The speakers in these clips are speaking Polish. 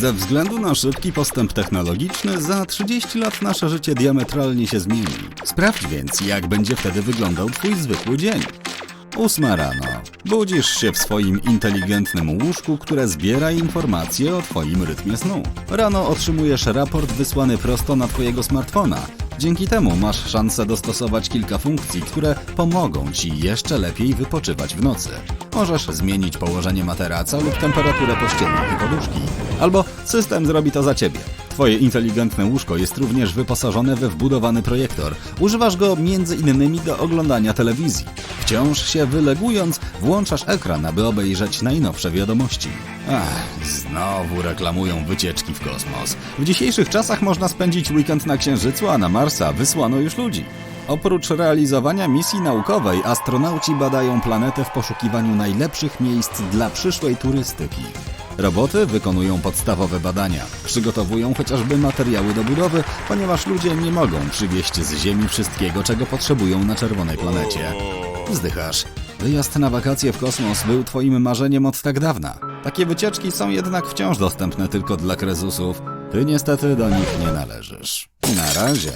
Ze względu na szybki postęp technologiczny, za 30 lat nasze życie diametralnie się zmieni. Sprawdź więc, jak będzie wtedy wyglądał Twój zwykły dzień. Ósma rano. Budzisz się w swoim inteligentnym łóżku, które zbiera informacje o Twoim rytmie snu. Rano otrzymujesz raport wysłany prosto na Twojego smartfona. Dzięki temu masz szansę dostosować kilka funkcji, które pomogą Ci jeszcze lepiej wypoczywać w nocy. Możesz zmienić położenie materaca lub temperaturę pościelnej i poduszki. Albo system zrobi to za Ciebie. Twoje inteligentne łóżko jest również wyposażone we wbudowany projektor. Używasz go innymi do oglądania telewizji. Wciąż się wylegując, włączasz ekran, aby obejrzeć najnowsze wiadomości. Ach, znowu reklamują wycieczki w kosmos. W dzisiejszych czasach można spędzić weekend na Księżycu, a na Marsa wysłano już ludzi. Oprócz realizowania misji naukowej, astronauci badają planetę w poszukiwaniu najlepszych miejsc dla przyszłej turystyki. Roboty wykonują podstawowe badania, przygotowują chociażby materiały do budowy, ponieważ ludzie nie mogą przywieźć z Ziemi wszystkiego, czego potrzebują na czerwonej planecie. Wzdychasz. Wyjazd na wakacje w kosmos był twoim marzeniem od tak dawna. Takie wycieczki są jednak wciąż dostępne tylko dla krezusów. Ty niestety do nich nie należysz. Na razie.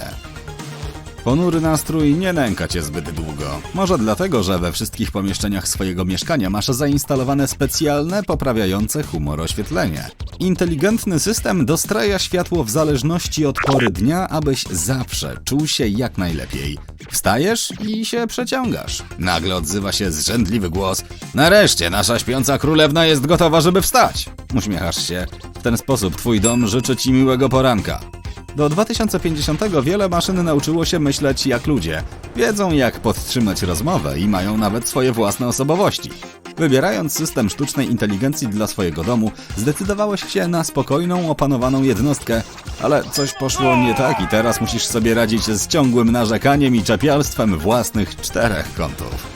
Ponury nastrój nie nęka cię zbyt długo. Może dlatego, że we wszystkich pomieszczeniach swojego mieszkania masz zainstalowane specjalne, poprawiające humor oświetlenie. Inteligentny system dostraja światło w zależności od pory dnia, abyś zawsze czuł się jak najlepiej. Wstajesz i się przeciągasz. Nagle odzywa się zrzędliwy głos. Nareszcie nasza śpiąca królewna jest gotowa, żeby wstać. Uśmiechasz się. W ten sposób twój dom życzy ci miłego poranka. Do 2050 wiele maszyn nauczyło się myśleć jak ludzie. Wiedzą jak podtrzymać rozmowę i mają nawet swoje własne osobowości. Wybierając system sztucznej inteligencji dla swojego domu, zdecydowałeś się na spokojną, opanowaną jednostkę, ale coś poszło nie tak i teraz musisz sobie radzić z ciągłym narzekaniem i czepialstwem własnych czterech kątów.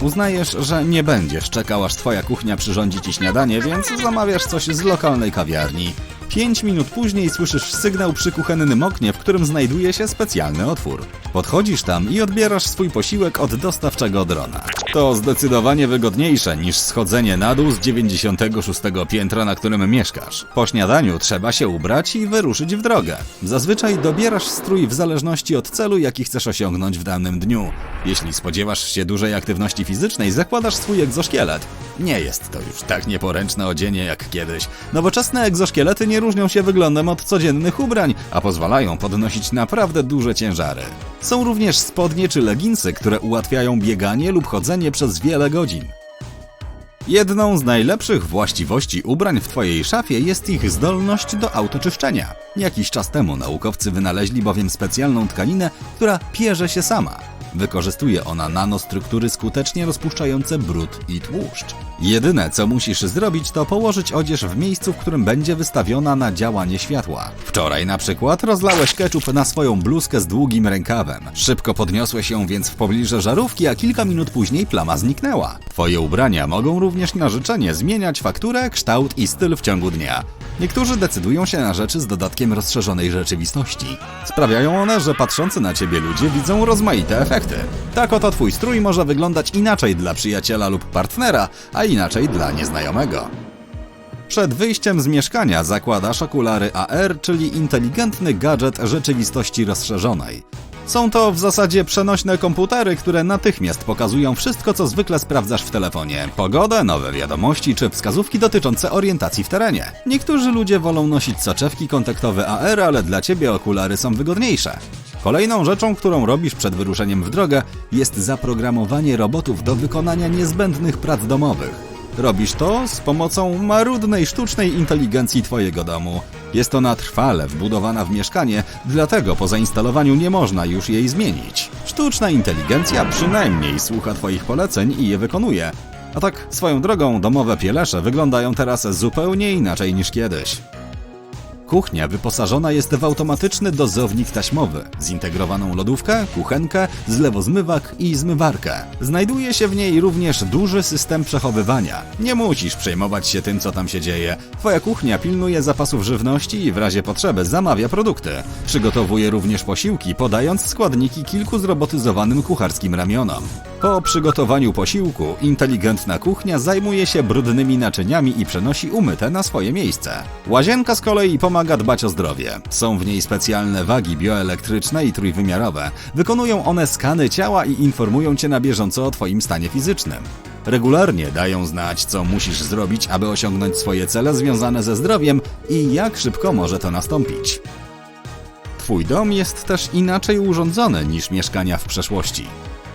Uznajesz, że nie będziesz czekał, aż twoja kuchnia przyrządzi ci śniadanie, więc zamawiasz coś z lokalnej kawiarni. Pięć minut później słyszysz sygnał przy kuchennym oknie, w którym znajduje się specjalny otwór. Podchodzisz tam i odbierasz swój posiłek od dostawczego drona. To zdecydowanie wygodniejsze niż schodzenie na dół z 96 piętra, na którym mieszkasz. Po śniadaniu trzeba się ubrać i wyruszyć w drogę. Zazwyczaj dobierasz strój w zależności od celu, jaki chcesz osiągnąć w danym dniu. Jeśli spodziewasz się dużej aktywności fizycznej, zakładasz swój egzoszkielet. Nie jest to już tak nieporęczne odzienie jak kiedyś. Nowoczesne egzoszkielety nie różnią się wyglądem od codziennych ubrań, a pozwalają podnosić naprawdę duże ciężary. Są również spodnie czy leginsy, które ułatwiają bieganie lub chodzenie przez wiele godzin. Jedną z najlepszych właściwości ubrań w Twojej szafie jest ich zdolność do autoczyszczenia. Jakiś czas temu naukowcy wynaleźli bowiem specjalną tkaninę, która pierze się sama. Wykorzystuje ona nanostruktury skutecznie rozpuszczające brud i tłuszcz. Jedyne co musisz zrobić to położyć odzież w miejscu, w którym będzie wystawiona na działanie światła. Wczoraj na przykład rozlałeś ketchup na swoją bluzkę z długim rękawem. Szybko podniosłeś ją więc w pobliże żarówki, a kilka minut później plama zniknęła. Twoje ubrania mogą również na życzenie zmieniać fakturę, kształt i styl w ciągu dnia. Niektórzy decydują się na rzeczy z dodatkiem rozszerzonej rzeczywistości. Sprawiają one, że patrzący na ciebie ludzie widzą rozmaite efekty. Tak oto twój strój może wyglądać inaczej dla przyjaciela lub partnera, a inaczej dla nieznajomego. Przed wyjściem z mieszkania zakładasz okulary AR, czyli inteligentny gadżet rzeczywistości rozszerzonej. Są to w zasadzie przenośne komputery, które natychmiast pokazują wszystko, co zwykle sprawdzasz w telefonie. Pogodę, nowe wiadomości czy wskazówki dotyczące orientacji w terenie. Niektórzy ludzie wolą nosić soczewki kontaktowe AR, ale dla ciebie okulary są wygodniejsze. Kolejną rzeczą, którą robisz przed wyruszeniem w drogę, jest zaprogramowanie robotów do wykonania niezbędnych prac domowych. Robisz to z pomocą marudnej sztucznej inteligencji Twojego domu. Jest ona trwale wbudowana w mieszkanie, dlatego po zainstalowaniu nie można już jej zmienić. Sztuczna inteligencja przynajmniej słucha Twoich poleceń i je wykonuje. A tak swoją drogą domowe pielesze wyglądają teraz zupełnie inaczej niż kiedyś. Kuchnia wyposażona jest w automatyczny dozownik taśmowy, zintegrowaną lodówkę, kuchenkę, zlewozmywak i zmywarkę. Znajduje się w niej również duży system przechowywania. Nie musisz przejmować się tym, co tam się dzieje. Twoja kuchnia pilnuje zapasów żywności i w razie potrzeby zamawia produkty. Przygotowuje również posiłki, podając składniki kilku zrobotyzowanym kucharskim ramionom. Po przygotowaniu posiłku, inteligentna kuchnia zajmuje się brudnymi naczyniami i przenosi umyte na swoje miejsce. Łazienka z kolei pomaga dbać o zdrowie. Są w niej specjalne wagi bioelektryczne i trójwymiarowe. Wykonują one skany ciała i informują cię na bieżąco o twoim stanie fizycznym. Regularnie dają znać, co musisz zrobić, aby osiągnąć swoje cele związane ze zdrowiem i jak szybko może to nastąpić. Twój dom jest też inaczej urządzony niż mieszkania w przeszłości.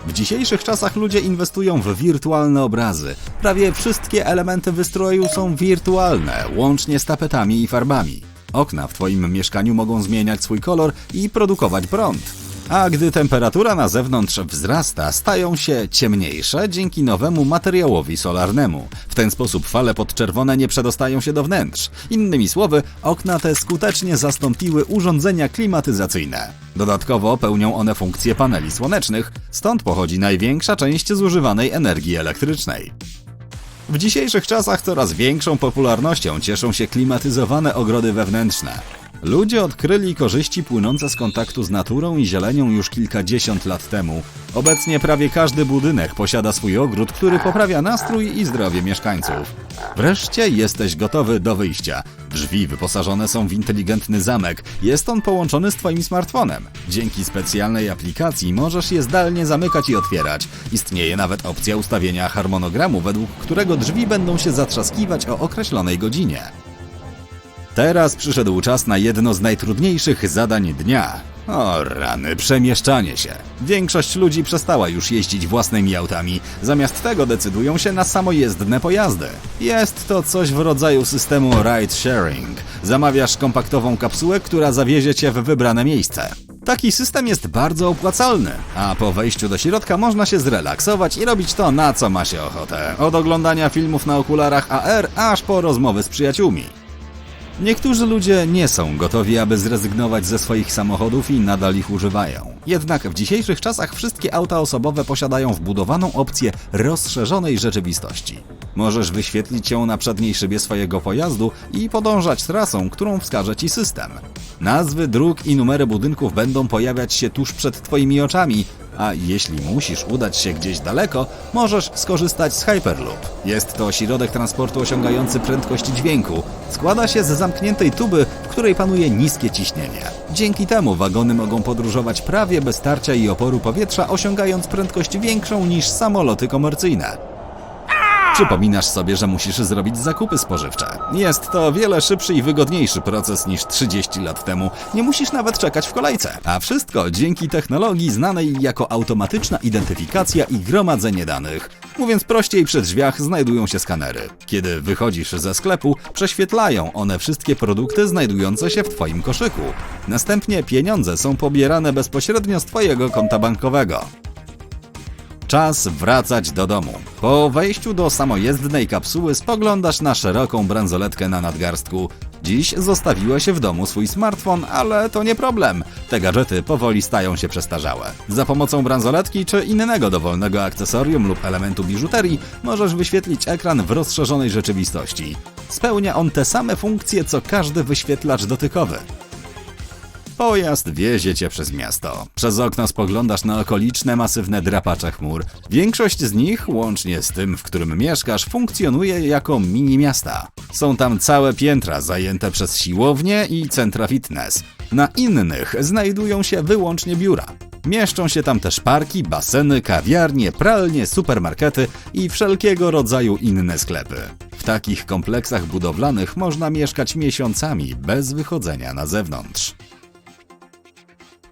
W dzisiejszych czasach ludzie inwestują w wirtualne obrazy. Prawie wszystkie elementy wystroju są wirtualne, łącznie z tapetami i farbami. Okna w Twoim mieszkaniu mogą zmieniać swój kolor i produkować prąd. A gdy temperatura na zewnątrz wzrasta, stają się ciemniejsze dzięki nowemu materiałowi solarnemu. W ten sposób fale podczerwone nie przedostają się do wnętrz. Innymi słowy, okna te skutecznie zastąpiły urządzenia klimatyzacyjne. Dodatkowo pełnią one funkcję paneli słonecznych, stąd pochodzi największa część zużywanej energii elektrycznej. W dzisiejszych czasach coraz większą popularnością cieszą się klimatyzowane ogrody wewnętrzne. Ludzie odkryli korzyści płynące z kontaktu z naturą i zielenią już kilkadziesiąt lat temu. Obecnie prawie każdy budynek posiada swój ogród, który poprawia nastrój i zdrowie mieszkańców. Wreszcie jesteś gotowy do wyjścia. Drzwi wyposażone są w inteligentny zamek. Jest on połączony z Twoim smartfonem. Dzięki specjalnej aplikacji możesz je zdalnie zamykać i otwierać. Istnieje nawet opcja ustawienia harmonogramu, według którego drzwi będą się zatrzaskiwać o określonej godzinie. Teraz przyszedł czas na jedno z najtrudniejszych zadań dnia. O rany, przemieszczanie się. Większość ludzi przestała już jeździć własnymi autami, zamiast tego decydują się na samojezdne pojazdy. Jest to coś w rodzaju systemu ride sharing. Zamawiasz kompaktową kapsułę, która zawiezie cię w wybrane miejsce. Taki system jest bardzo opłacalny, a po wejściu do środka można się zrelaksować i robić to, na co ma się ochotę. Od oglądania filmów na okularach AR, aż po rozmowy z przyjaciółmi. Niektórzy ludzie nie są gotowi, aby zrezygnować ze swoich samochodów i nadal ich używają. Jednak w dzisiejszych czasach wszystkie auta osobowe posiadają wbudowaną opcję rozszerzonej rzeczywistości. Możesz wyświetlić ją na przedniej szybie swojego pojazdu i podążać trasą, którą wskaże ci system. Nazwy dróg i numery budynków będą pojawiać się tuż przed twoimi oczami, a jeśli musisz udać się gdzieś daleko, możesz skorzystać z Hyperloop. Jest to środek transportu osiągający prędkość dźwięku. Składa się z zamkniętej tuby, w której panuje niskie ciśnienie. Dzięki temu wagony mogą podróżować prawie bez tarcia i oporu powietrza, osiągając prędkość większą niż samoloty komercyjne. Przypominasz sobie, że musisz zrobić zakupy spożywcze. Jest to wiele szybszy i wygodniejszy proces niż 30 lat temu. Nie musisz nawet czekać w kolejce. A wszystko dzięki technologii znanej jako automatyczna identyfikacja i gromadzenie danych. Mówiąc prościej, przy drzwiach znajdują się skanery. Kiedy wychodzisz ze sklepu, prześwietlają one wszystkie produkty znajdujące się w Twoim koszyku. Następnie pieniądze są pobierane bezpośrednio z Twojego konta bankowego. Czas wracać do domu. Po wejściu do samojezdnej kapsuły spoglądasz na szeroką bransoletkę na nadgarstku. Dziś zostawiłeś w domu swój smartfon, ale to nie problem. Te gadżety powoli stają się przestarzałe. Za pomocą bransoletki czy innego dowolnego akcesorium lub elementu biżuterii możesz wyświetlić ekran w rozszerzonej rzeczywistości. Spełnia on te same funkcje co każdy wyświetlacz dotykowy. Pojazd wiezie cię przez miasto. Przez okno spoglądasz na okoliczne masywne drapacze chmur. Większość z nich, łącznie z tym, w którym mieszkasz, funkcjonuje jako mini miasta. Są tam całe piętra zajęte przez siłownie i centra fitness. Na innych znajdują się wyłącznie biura. Mieszczą się tam też parki, baseny, kawiarnie, pralnie, supermarkety i wszelkiego rodzaju inne sklepy. W takich kompleksach budowlanych można mieszkać miesiącami bez wychodzenia na zewnątrz.